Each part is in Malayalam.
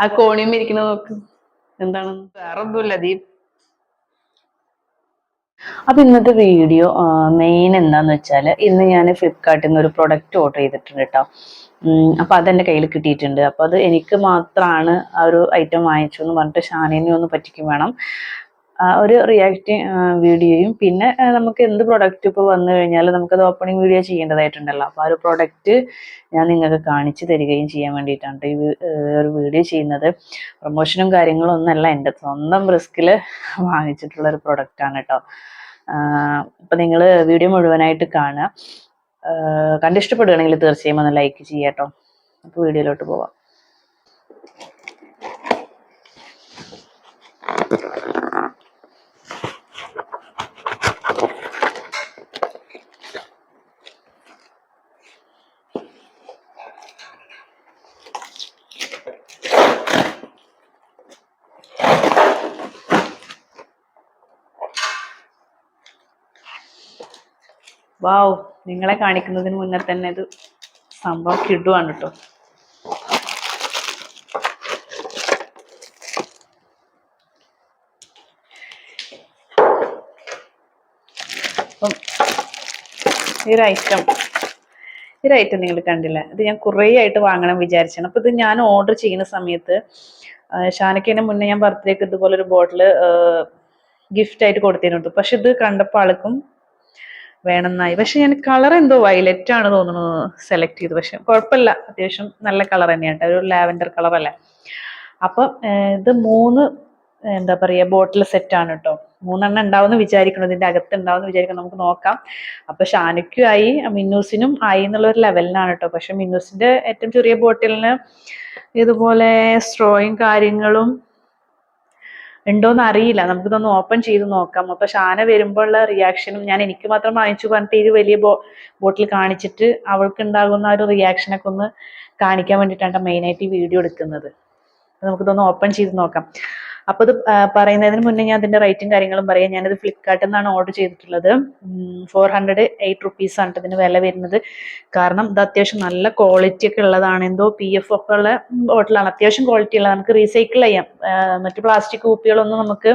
ആ കോണിയും ഇരിക്കുന്ന നോക്ക്. എന്താണ്? വേറെ ഒന്നുമില്ല ദീപ്. അപ്പൊ ഇന്നത്തെ വീഡിയോ മെയിൻ എന്താന്ന് വെച്ചാൽ ഇന്ന് ഞാൻ ഫ്ലിപ്കാർട്ടിൽ നിന്ന് ഒരു പ്രൊഡക്റ്റ് ഓർഡർ ചെയ്തിട്ടുണ്ട് കേട്ടോ അപ്പൊ അതെന്റെ കയ്യിൽ കിട്ടിയിട്ടുണ്ട്. അപ്പൊ അത് എനിക്ക് മാത്രമാണ് ആ ഒരു ഐറ്റം വാങ്ങിച്ചു എന്ന് പറഞ്ഞിട്ട് ഷാനിനെ ഒന്ന് പറ്റിക്കും വേണം. ഒരു റിയാക്റ്റിംഗ് വീഡിയോയും പിന്നെ നമുക്ക് എന്ത് പ്രൊഡക്റ്റ് ഇപ്പോൾ വന്നു കഴിഞ്ഞാൽ നമുക്കത് ഓപ്പണിംഗ് വീഡിയോ ചെയ്യേണ്ടതായിട്ടുണ്ടല്ലോ. അപ്പോൾ ആ ഒരു പ്രൊഡക്റ്റ് ഞാൻ നിങ്ങൾക്ക് കാണിച്ചു തരികയും ചെയ്യാൻ വേണ്ടിയിട്ടാണ് ഈ ഒരു വീഡിയോ ചെയ്യുന്നത്. പ്രൊമോഷനും കാര്യങ്ങളും ഒന്നല്ല. എന്റെ സ്വന്തം റിസ്കിൽ വാങ്ങിച്ചിട്ടുള്ള ഒരു പ്രൊഡക്റ്റാണ് കേട്ടോ അപ്പം നിങ്ങൾ വീഡിയോ മുഴുവനായിട്ട് കാണുക. കണ്ടിഷ്ടപ്പെടുകയാണെങ്കിൽ തീർച്ചയായും ഒന്ന് ലൈക്ക് ചെയ്യാം കേട്ടോ അപ്പോൾ വീഡിയോയിലോട്ട് പോവാം. വാവ് നിങ്ങളെ കാണിക്കുന്നതിന് മുന്നേ തന്നെ ഇത് സംഭവം കിടുവാണ് കേട്ടോ അപ്പം ഈ ഒരു ഐറ്റം ഒരു ഐറ്റം നിങ്ങൾ കണ്ടില്ല? ഇത് ഞാൻ കുറേ ആയിട്ട് വാങ്ങണം വിചാരിച്ചാണ്. അപ്പോൾ ഇത് ഞാൻ ഓർഡർ ചെയ്യുന്ന സമയത്ത് ഷാനക്കേനെ മുന്നേ ഞാൻ ബർത്ത്ഡേക്ക് ഇതുപോലെ ഒരു ബോട്ടിൽ ഗിഫ്റ്റ് ആയിട്ട് കൊടുത്തിരുന്നു പക്ഷെ ഇത് കണ്ടപ്പോൾ ആൾക്കും വേണമെന്നായി. പക്ഷെ ഞാൻ കളർ എന്തോ വയലറ്റ് ആണ് തോന്നുന്നു സെലക്ട് ചെയ്തു പക്ഷെ കുഴപ്പമില്ല. അത്യാവശ്യം നല്ല കളർ തന്നെയാണ് ഒരു ലാവൻഡർ കളർ അല്ലേ? അപ്പം ഇത് മൂന്ന് എന്താ പറയുക ബോട്ടിൽ സെറ്റ് ആണ് കേട്ടോ. മൂന്നെണ്ണം ഉണ്ടാവുമെന്ന് വിചാരിക്കണം ഇതിന്റെ അകത്ത് ഉണ്ടാവുമെന്ന് വിചാരിക്കണം നമുക്ക് നോക്കാം. അപ്പൊ ഷാനയ്ക്കും ആയി മിന്നൂസിനും ആയി എന്നുള്ള ഒരു ലെവലിനാണ് കേട്ടോ. പക്ഷെ മിന്നൂസിന്റെ ഏറ്റവും ചെറിയ ബോട്ടിലിന് ഇതുപോലെ സ്ട്രോയും കാര്യങ്ങളും ഉണ്ടോന്ന് അറിയില്ല. നമുക്കിതൊന്ന് ഓപ്പൺ ചെയ്ത് നോക്കാം. അപ്പൊ ഷാന വരുമ്പോഴുള്ള റിയാക്ഷനും ഞാൻ എനിക്ക് മാത്രം വാങ്ങിച്ചു പറഞ്ഞിട്ട് ഇത് വലിയ ബോ ബോട്ടിൽ കാണിച്ചിട്ട് അവൾക്ക് ഉണ്ടാകുന്ന ഒരു റിയാക്ഷനൊക്കെ ഒന്ന് കാണിക്കാൻ വേണ്ടിയിട്ടാണ് മെയിനായിട്ട് ഈ വീഡിയോ എടുക്കുന്നത്. നമുക്കിതൊന്ന് ഓപ്പൺ ചെയ്ത് നോക്കാം. അപ്പോൾ ഇത് പറയുന്നതിന് മുന്നേ ഞാൻ അതിന്റെ റേറ്റും കാര്യങ്ങളും പറയാം. ഞാനിത് ഫ്ലിപ്കാർട്ടിൽ നിന്നാണ് ഓർഡർ ചെയ്തിട്ടുള്ളത്. ഫോർ ഹൺഡ്രഡ് എയ്റ്റ് റുപ്പീസ് ആണ് ഇതിന് വില വരുന്നത്. കാരണം ഇത് അത്യാവശ്യം നല്ല ക്വാളിറ്റി ഒക്കെ ഉള്ളതാണ്. എന്തോ പി എഫ് ഒക്കെ ഉള്ള ബോട്ടിലാണ് അത്യാവശ്യം ക്വാളിറ്റി ഉള്ളത് നമുക്ക് റീസൈക്കിൾ ചെയ്യാം. മറ്റ് പ്ലാസ്റ്റിക് കൂപ്പികളൊന്നും നമുക്ക്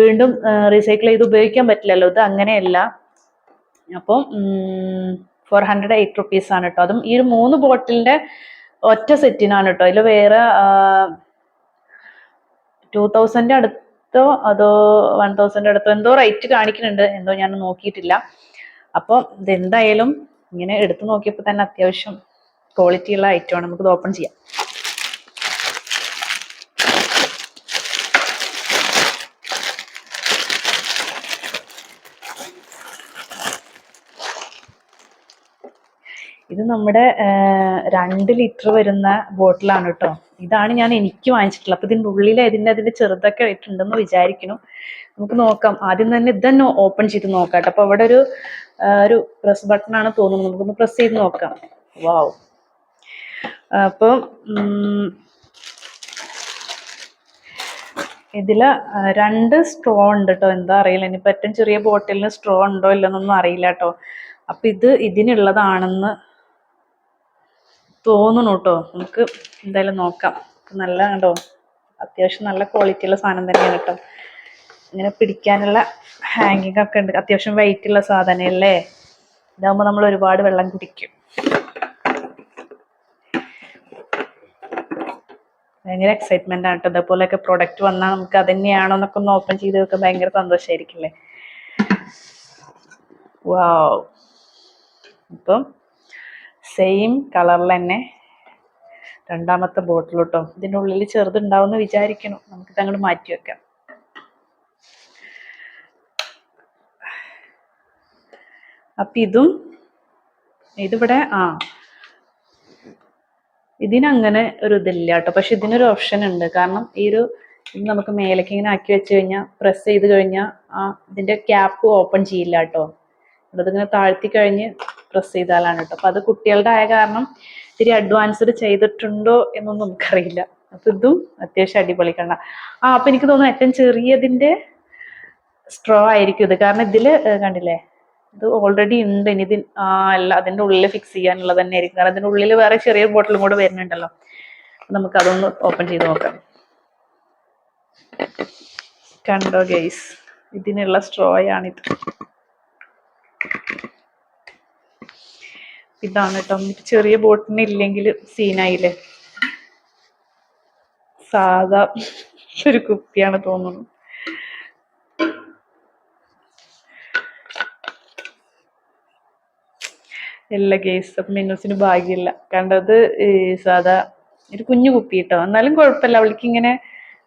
വീണ്ടും റീസൈക്കിൾ ചെയ്ത് ഉപയോഗിക്കാൻ പറ്റില്ലല്ലോ. ഇത് അങ്ങനെയല്ല. അപ്പം ഫോർ ഹൺഡ്രഡ് എയ്റ്റ് റുപ്പീസ് ആണ് കേട്ടോ അതും ഈ ഒരു മൂന്ന് ബോട്ടിലിന്റെ ഒറ്റ സെറ്റിനാണ് കേട്ടോ അതിൽ വേറെ ടൂ തൗസൻഡ് അടുത്തോ അതോ വൺ തൗസൻഡ് അടുത്തോ എന്തോ റേറ്റ് കാണിക്കുന്നുണ്ട്. എന്തോ ഞാൻ നോക്കിയിട്ടില്ല. അപ്പോൾ ഇതെന്തായാലും ഇങ്ങനെ എടുത്തു നോക്കിയപ്പോൾ തന്നെ അത്യാവശ്യം ക്വാളിറ്റി ഉള്ള ഐറ്റമാണ് നമുക്കിത് ഓപ്പൺ ചെയ്യാം. ഇത് നമ്മുടെ രണ്ട് ലിറ്റർ വരുന്ന ബോട്ടിലാണ് കേട്ടോ. ഇതാണ് ഞാൻ എനിക്ക് വാങ്ങിച്ചിട്ടുള്ളത്. അപ്പൊ ഇതിന്റെ ഉള്ളിൽ ഇതിന്റെ അതിന്റെ ചെറുതൊക്കെ ഇട്ടിട്ടുണ്ടെന്ന് വിചാരിക്കുന്നു. നമുക്ക് നോക്കാം. ആദ്യം തന്നെ ഇതന്നെ ഓപ്പൺ ചെയ്ത് നോക്കാം കേട്ടോ. അപ്പൊ അവിടെ ഒരു ഒരു പ്രസ് ബട്ടൺ ആണ് തോന്നുന്നത്. നമുക്കൊന്ന് പ്രസ് ചെയ്ത് നോക്കാം. വാവ് അപ്പം ഇതിൽ രണ്ട് സ്ട്രോ ഉണ്ട് കേട്ടോ. എന്താ അറിയില്ല. ഇനിയിപ്പോ ഏറ്റവും ചെറിയ ബോട്ടിലിന് സ്ട്രോ ഉണ്ടോ ഇല്ലെന്നൊന്നും അറിയില്ല കേട്ടോ. അപ്പൊ ഇത് ഇതിനുള്ളതാണെന്ന് തോന്നുന്നു കേട്ടോ നമുക്ക് എന്തായാലും നോക്കാം. നല്ല കണ്ടോ? അത്യാവശ്യം നല്ല ക്വാളിറ്റിയുള്ള സാധനം തന്നെയാണ് കേട്ടോ ഇങ്ങനെ പിടിക്കാനുള്ള ഹാങ്ങിങ് ഒക്കെ ഉണ്ട്. അത്യാവശ്യം വെയിറ്റ് ഉള്ള സാധനമല്ലേ? ഇതാകുമ്പോൾ നമ്മൾ ഒരുപാട് വെള്ളം കുടിക്കും. ഭയങ്കര എക്സൈറ്റ്മെന്റ് ആണ് കേട്ടോ ഇതേപോലെയൊക്കെ പ്രൊഡക്റ്റ് വന്നാൽ നമുക്ക് അത് തന്നെയാണോ എന്നൊക്കെ ഒന്ന് ഓപ്പൺ ചെയ്ത് വെക്കാൻ ഭയങ്കര സന്തോഷമായിരിക്കില്ലേ വാവ് ഇപ്പം സെയിം കളറിൽ തന്നെ രണ്ടാമത്തെ ബോട്ടിൽ കേട്ടോ ഇതിന്റെ ഉള്ളിൽ ചെറുതുണ്ടാവുമെന്ന് വിചാരിക്കണം നമുക്കിത് അങ്ങോട്ട് മാറ്റി വെക്കാം. അപ്പം ഇതും ഇതിവിടെ ആ. ഇതിനങ്ങനെ ഒരു ഇതില്ല കേട്ടോ. പക്ഷെ ഇതിനൊരു ഓപ്ഷൻ ഉണ്ട്. കാരണം ഈ ഒരു ഇത് നമുക്ക് മേലേക്ക് ഇങ്ങനെ ആക്കി വെച്ച് കഴിഞ്ഞാൽ പ്രസ് ചെയ്ത് കഴിഞ്ഞാൽ ആ ഇതിന്റെ ക്യാപ്പ് ഓപ്പൺ ചെയ്യില്ല കേട്ടോ. അതിങ്ങനെ താഴ്ത്തി കഴിഞ്ഞ് പ്രസ് ചെയ്താലാണ് കേട്ടോ. അപ്പൊ അത് കുട്ടികളുടെ ആയ കാരണം ഇത്തിരി അഡ്വാൻസ്ഡ് ചെയ്തിട്ടുണ്ടോ എന്നൊന്നും നമുക്കറിയില്ല. അപ്പൊ ഇതും അത്യാവശ്യം അടിപൊളി ആ അപ്പൊ എനിക്ക് തോന്നുന്നു ഏറ്റവും ചെറിയതിന്റെ സ്ട്രോ ആയിരിക്കും ഇത്. കാരണം ഇതിൽ കണ്ടില്ലേ? ഇത് ഓൾറെഡി ഉണ്ട്. ഇനി ഇതിൻ ആ അല്ല അതിന്റെ ഉള്ളിൽ ഫിക്സ് ചെയ്യാനുള്ളത് തന്നെ ആയിരിക്കും കാരണം അതിന്റെ ഉള്ളിൽ വേറെ ചെറിയ ബോട്ടിലും കൂടെ വരുന്നുണ്ടല്ലോ. നമുക്ക് അതൊന്ന് ഓപ്പൺ ചെയ്ത് നോക്കാം. കണ്ടോ ഗൈസ് ഇതിനുള്ള സ്ട്രോയാണിത് ഇതാണ് കേട്ടോ ചെറിയ ബോട്ടിന് ഇല്ലെങ്കിൽ സീനായില്ലേ? സാധാ ഒരു കുപ്പിയാണ് തോന്നുന്നു. ഇല്ല കേസ് മിനുസിന് ഭാഗ്യമില്ല. കണ്ടത് സാധാ ഒരു കുഞ്ഞു കുപ്പി കിട്ടോ എന്നാലും കുഴപ്പമില്ല. അവൾക്ക് ഇങ്ങനെ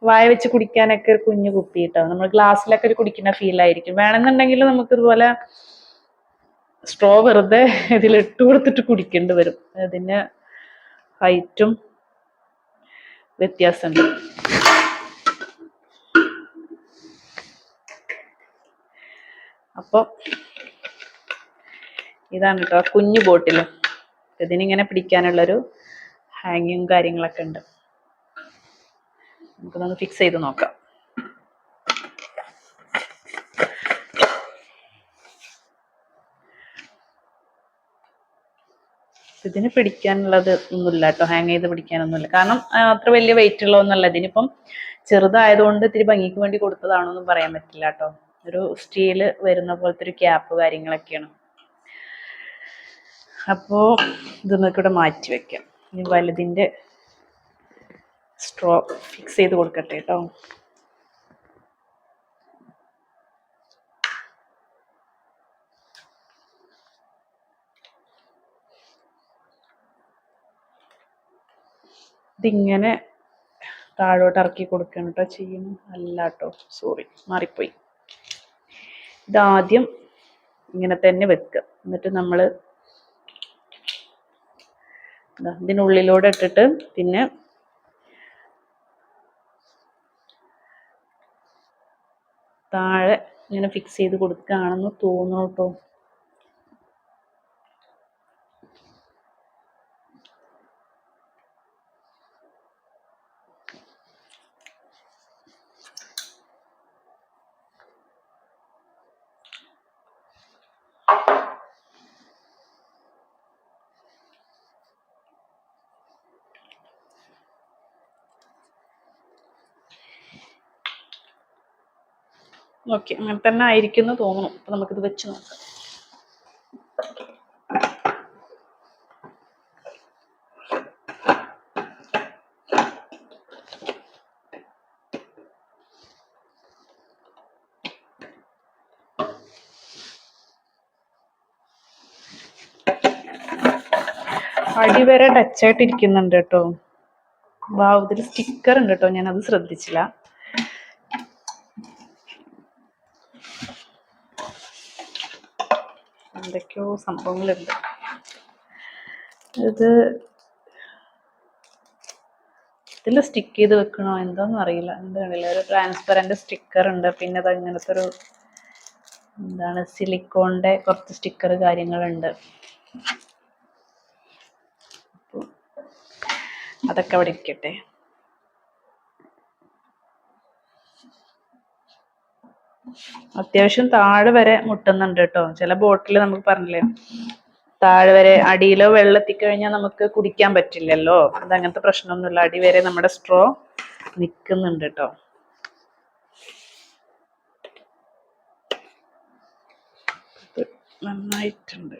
വായ വെച്ച് കുടിക്കാനൊക്കെ ഒരു കുഞ്ഞു കുപ്പി കിട്ടോ നമ്മൾ ഗ്ലാസ്സിലൊക്കെ ഒരു കുടിക്കുന്ന ഫീൽ ആയിരിക്കും. വേണമെന്നുണ്ടെങ്കിൽ നമുക്ക് ഇതുപോലെ സ്ട്രോ വെറുതെ ഇതിൽ ഇട്ട് കൊടുത്തിട്ട് കുടിക്കേണ്ടി വരും. അതിന് ഹൈറ്റും വ്യത്യാസമുണ്ട്. അപ്പോൾ ഇതാണ് കേട്ടോ കുഞ്ഞു ബോട്ടിൽ. ഇതിനിങ്ങനെ പിടിക്കാനുള്ളൊരു ഹാങ്ങിങ് കാര്യങ്ങളൊക്കെ ഉണ്ട്. നമുക്കൊന്ന് ഫിക്സ് ചെയ്ത് നോക്കാം. ഇതിന് പിടിക്കാനുള്ളത് ഒന്നുമില്ല കേട്ടോ. ഹാങ് ചെയ്ത് പിടിക്കാനൊന്നുമില്ല. കാരണം അത്ര വലിയ വെയിറ്റ് ഉള്ളതൊന്നുമല്ല. ഇതിനിപ്പം ചെറുതായതുകൊണ്ട് ഇത്തിരി ഭംഗിക്ക് വേണ്ടി കൊടുത്തതാണോന്നും പറയാൻ പറ്റില്ല കേട്ടോ. ഒരു സ്റ്റീൽ വരുന്ന പോലത്തെ ഒരു ക്യാപ്പ് കാര്യങ്ങളൊക്കെയാണ്. അപ്പോൾ ഇത് നമുക്കിവിടെ മാറ്റി വെക്കാം. ഇനി വലുതിന്റെ സ്ട്രോ ഫിക്സ് ചെയ്ത് കൊടുക്കട്ടെ കേട്ടോ. ഇതിങ്ങനെ താഴോട്ട് ഇറക്കി കൊടുക്കണം കേട്ടോ ചെയ്യുന്നു അല്ല കേട്ടോ സോറി മാറിപ്പോയി. ഇതാദ്യം ഇങ്ങനെ തന്നെ വെക്കുക. എന്നിട്ട് നമ്മൾ ഇതിനുള്ളിലൂടെ ഇട്ടിട്ട് പിന്നെ താഴെ ഇങ്ങനെ ഫിക്സ് ചെയ്ത് കൊടുക്കുകയാണെന്ന് തോന്നുന്നു കേട്ടോ ഓക്കെ അങ്ങനെ തന്നെ ആയിരിക്കും എന്ന് തോന്നുന്നു. അപ്പൊ നമുക്കിത് വെച്ച് നോക്കാം. അടിവരെ ടച്ച് ആയിട്ട് ഇരിക്കുന്നുണ്ട് കേട്ടോ. വാവ് ഇതിൽ സ്റ്റിക്കർ ഉണ്ട് കേട്ടോ. ഞാനത് ശ്രദ്ധിച്ചില്ല. എന്തൊക്കെയോ സംഭവങ്ങളുണ്ട്. ഇത് ഇതിൽ സ്റ്റിക്ക് ചെയ്ത് വെക്കണോ എന്താന്ന് അറിയില്ല. എന്താണില്ല ഒരു ട്രാൻസ്പെറന്റ് സ്റ്റിക്കർ ഉണ്ട്. പിന്നെ അത് അങ്ങനത്തെ ഒരു എന്താണ് സിലിക്കോണിന്റെ കുറച്ച് സ്റ്റിക്കർ കാര്യങ്ങളുണ്ട്. അതൊക്കെ അവിടെ ഇരിക്കട്ടെ. അത്യാവശ്യം താഴെ വരെ മുട്ടുന്നുണ്ട് കേട്ടോ. ചില ബോട്ടിൽ നമുക്ക് പറഞ്ഞില്ലേ താഴെ വരെ അടിയിലോ വെള്ളം എത്തിക്കഴിഞ്ഞാൽ നമുക്ക് കുടിക്കാൻ പറ്റില്ലല്ലോ. അത് അങ്ങനത്തെ പ്രശ്നമൊന്നുമില്ല. അടി വരെ നമ്മുടെ സ്ട്രോ നിൽക്കുന്നുണ്ട് കേട്ടോ. നന്നായിട്ടുണ്ട്.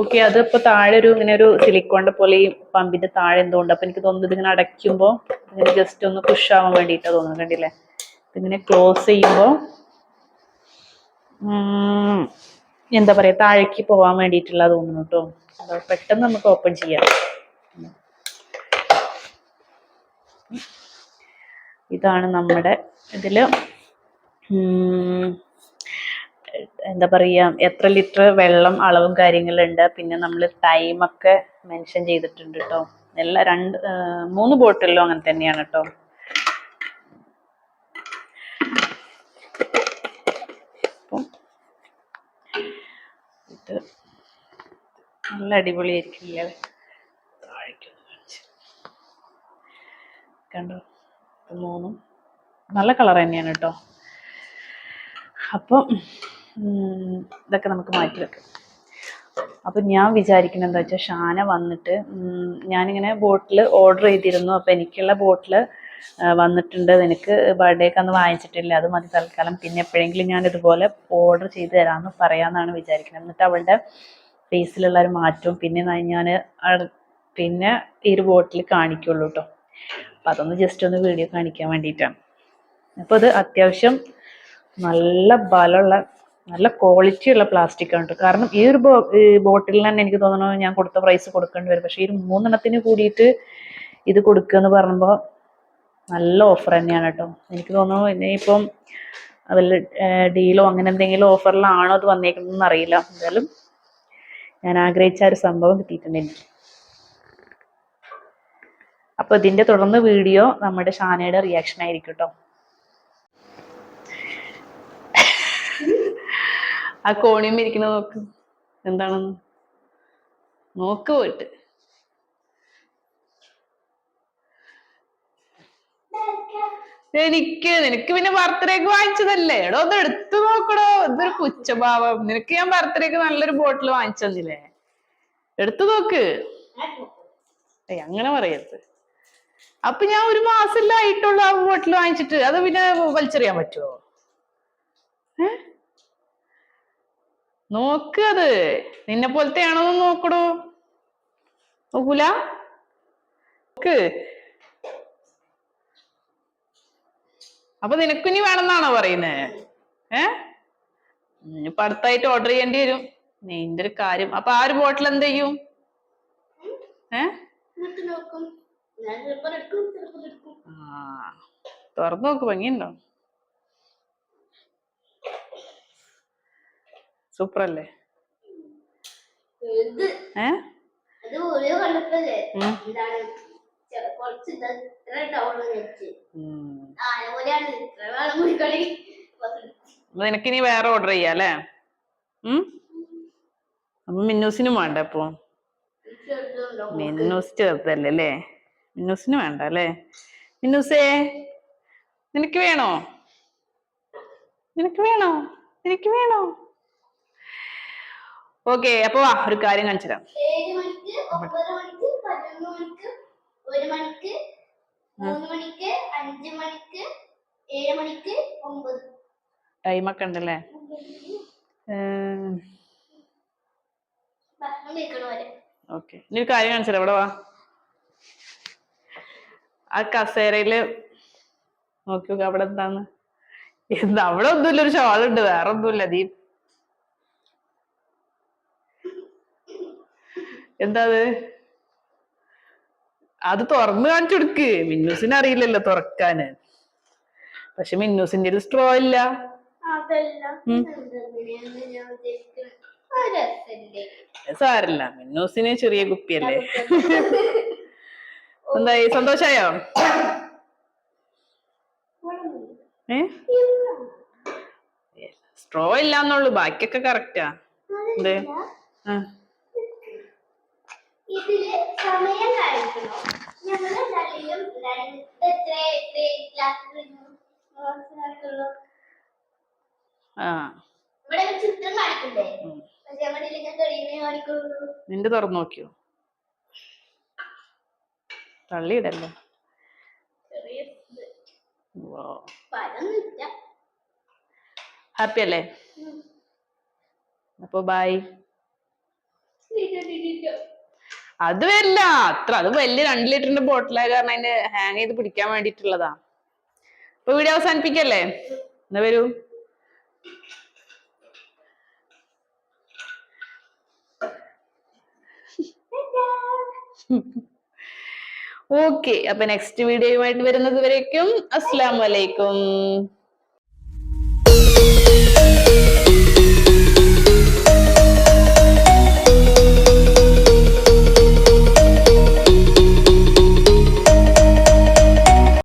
ഓക്കെ അത് ഇപ്പൊ താഴെ ഒരു ഇങ്ങനെ ഒരു സിലിക്കോണിന്റെ പോലെ ഈ പമ്പിന്റെ താഴെ എന്തോ ഉണ്ട്. അപ്പൊ എനിക്ക് തോന്നുന്നത് ഇതിങ്ങനെ അടയ്ക്കുമ്പോ ഇങ്ങനെ ജസ്റ്റ് ഒന്ന് പുഷ് ആവാൻ വേണ്ടിട്ടാ തോന്നുന്നു കണ്ടില്ലേ? ഇതിങ്ങനെ ക്ലോസ് ചെയ്യുമ്പോ ഉം, എന്താ പറയാ താഴേക്ക് പോവാൻ വേണ്ടിയിട്ടുള്ള തോന്നുന്നു കേട്ടോ പെട്ടെന്ന് നമുക്ക് ഓപ്പൺ ചെയ്യാം. ഇതാണ് നമ്മുടെ ഇതിൽ ഉം, എന്താ പറയാ എത്ര ലിറ്റർ വെള്ളം അളവും കാര്യങ്ങളുണ്ട് പിന്നെ നമ്മൾ ടൈമൊക്കെ മെൻഷൻ ചെയ്തിട്ടുണ്ട് കേട്ടോ എല്ലാ രണ്ട് മൂന്ന് ബോട്ടിലും അങ്ങനെ തന്നെയാണ് കേട്ടോ ഇത് നല്ല അടിപൊളിയായിരിക്കില്ലേ? കണ്ടോ? മൂന്നും നല്ല കളർ തന്നെയാണ് കേട്ടോ അപ്പം ഇതൊക്കെ നമുക്ക് മാറ്റി വെക്കാം. അപ്പൊ ഞാൻ വിചാരിക്കുന്നത് എന്താ വെച്ചാൽ ഷാന വന്നിട്ട് ഞാനിങ്ങനെ ബോട്ടിൽ ഓർഡർ ചെയ്തിരുന്നു. അപ്പൊ എനിക്കുള്ള ബോട്ടിൽ വന്നിട്ടുണ്ട്. നിനക്ക് ബർത്ത്ഡേക്ക് അന്ന് വാങ്ങിച്ചിട്ടില്ല? അത് മതി തൽക്കാലം. പിന്നെ എപ്പോഴെങ്കിലും ഞാൻ ഇതുപോലെ ഓർഡർ ചെയ്ത് തരാമെന്ന് പറയാമെന്നാണ് വിചാരിക്കുന്നത്. എന്നിട്ട് അവളുടെ ഫേസിലുള്ള ഒരു മാറ്റവും പിന്നെ ഞാൻ പിന്നെ ഈ ഒരു ബോട്ടിൽ കാണിക്കുള്ളൂ കേട്ടോ അപ്പം അതൊന്ന് ജസ്റ്റ് ഒന്ന് വീഡിയോ കാണിക്കാൻ വേണ്ടിയിട്ടാണ്. അപ്പോൾ അത് അത്യാവശ്യം നല്ല ബലമുള്ള നല്ല ക്വാളിറ്റി ഉള്ള പ്ലാസ്റ്റിക് ആണ്. കാരണം ഈ ഒരു ബോട്ടിലിന് തന്നെ എനിക്ക് തോന്നുന്നു ഞാൻ കൊടുത്ത പ്രൈസ് കൊടുക്കേണ്ടി വരും. പക്ഷേ ഈ മൂന്നെണ്ണത്തിന് കൂടിയിട്ട് ഇത് കൊടുക്കുക എന്ന് പറയുമ്പോൾ നല്ല ഓഫർ തന്നെയാണ് കേട്ടോ എനിക്ക് തോന്നുന്നു ഇനിയിപ്പം വല്ല ഡീലോ അങ്ങനെ എന്തെങ്കിലും ഓഫറിലാണോ അത് വന്നേക്കുന്നതെന്ന് അറിയില്ല. എന്തായാലും ഞാൻ ആഗ്രഹിച്ച ഒരു സംഭവം കിട്ടിയിട്ടുണ്ട് എനിക്ക്. അപ്പൊ ഇതിന്റെ തുടർന്ന് വീഡിയോ നമ്മുടെ ഷാനയുടെ റിയാക്ഷൻ ആയിരിക്കും കേട്ടോ ആ കോണിയും ഇരിക്കുന്ന നോക്ക്. എന്താണെന്ന്? നോക്ക് പോയിട്ട്. എനിക്ക് നിനക്ക് പിന്നെ ബർത്ത്ഡേക്ക് വാങ്ങിച്ചതല്ലേ? എടോ ഒന്ന് എടുത്തു നോക്കടോ. ഇതൊരു പുച്ഛഭാവം. നിനക്ക് ഞാൻ ബർത്ത്ഡേക്ക് നല്ലൊരു ബോട്ടിൽ വാങ്ങിച്ചു തന്നില്ലേ? എടുത്തു നോക്ക്. ഏയ് അങ്ങനെ പറയരുത്. അപ്പൊ ഞാൻ ഒരു മാസമല്ലേ ആയിട്ടുള്ളൂ ആ ബോട്ടിൽ വാങ്ങിച്ചിട്ട്. അത് പിന്നെ വലിച്ചെറിയാൻ പറ്റുമോ ഏ? നോക്ക് അത് നിന്നെ പോലത്തെ ആണോന്ന് നോക്കടോ. നോക്കൂല? നോക്ക്. അപ്പൊ നിനക്കിനി വേണമെന്നാണോ പറയുന്നേ? ഏ? ഇനിയിപ്പൊ അടുത്തായിട്ട് ഓർഡർ ചെയ്യേണ്ടി വരും. നിന്റെ ഒരു കാര്യം. അപ്പൊ ആ ഒരു ബോട്ടിൽ എന്ത് ചെയ്യും? ഏ? തുറന്നു നോക്ക്. ഭംഗിയുണ്ടോ സൂപ്പർ അല്ലേ ഇത് ഏ അത് ഓരോ കണ്ടപ്പോഴേ ഉം. എന്താണ് ചെറു- കുറച്ച് ഇത് ഇത്ര ഡൗൺ വെച്ച് ഉം. ആന പോലെയാണ് ഇത്ര വേണം അല്ലേ നിനക്കിനി വേറെ ഓർഡർ ചെയ്യാം അല്ലേ? അപ്പൊ മിന്നൂസിനും വേണ്ട അപ്പൊ. മിന്നൂസ് ചേർത്തല്ലേ അല്ലേ? മിന്നൂസിന് വേണ്ട അല്ലേ? മിന്നൂസേ നിനക്ക് വേണോ? നിനക്ക് വേണോ? നിനക്ക് വേണോ? ഓക്കെ അപ്പൊ വാ ഒരു കാര്യം കാണിച്ചു തരാം ടൈം മണിക്ക് ഒരു മൂന്ന് മണിക്ക് അഞ്ച് മണിക്ക് ഏഴ് മണിക്ക് ഒമ്പത്. ടൈമൊക്കെ ഉണ്ടല്ലേ? ഓക്കെ. ഇനി ഒരു കാര്യം കാണിച്ചു തരാം ഇവിടെ വാ. ആ കസേരയിൽ നോക്കി നോക്ക് അവിടെ എന്താന്ന്. എന്താ അവിടെ ഒന്നുമില്ല ഒരു ഷോൾ ഉണ്ട് വേറെ ഒന്നുമില്ല ദീ. എന്താ അത് അത് തുറന്ന് കാണിച്ചു കൊടുക്ക്. മിന്നൂസിന് അറിയില്ലല്ലോ തുറക്കാന്. പക്ഷെ മിന്നൂസിന്റെ ഒരു സ്ട്രോ ഇല്ല. സാരല്ല. മിന്നൂസിന് ചെറിയ കുപ്പിയല്ലേ? എന്തായി? സന്തോഷായോ? ഏ? സ്ട്രോ ഇല്ലാന്നുള്ളു. ബാക്കിയൊക്കെ കറക്റ്റാ എന്ത്? ആ. ഇതിൽ സമയം കാണിക്കണോ. ഞങ്ങൾ എന്തായാലും എത്ര എത്ര ക്ലാസ് ആ. ഇവിടെ ചിത്രം കാണിക്കണ്ടേ. പക്ഷെ നമ്മുടെ ഇല്ലെങ്കിൽ തെളിയുന്നേ കാണിക്കുള്ളൂ. നിന്റെ തുറന്നു നോക്കിയോ? തള്ളിയിടല്ലോ? ഹാപ്പി അല്ലേ അപ്പൊ ബൈ അത് വരില്ല. അത്ര അത് വലിയ രണ്ട് ലിറ്ററിന്റെ ബോട്ടിലായ കാരണം അതിന് ഹാങ് ചെയ്ത് പിടിക്കാൻ വേണ്ടിട്ടുള്ളതാ അപ്പൊ വീഡിയോ അവസാനിപ്പിക്കല്ലേ? എന്നാ വരൂ. ഓക്കെ അപ്പൊ നെക്സ്റ്റ് വീഡിയോയുമായിട്ട് വരുന്നത് വരേക്കും. അസ്സാം വലൈക്കും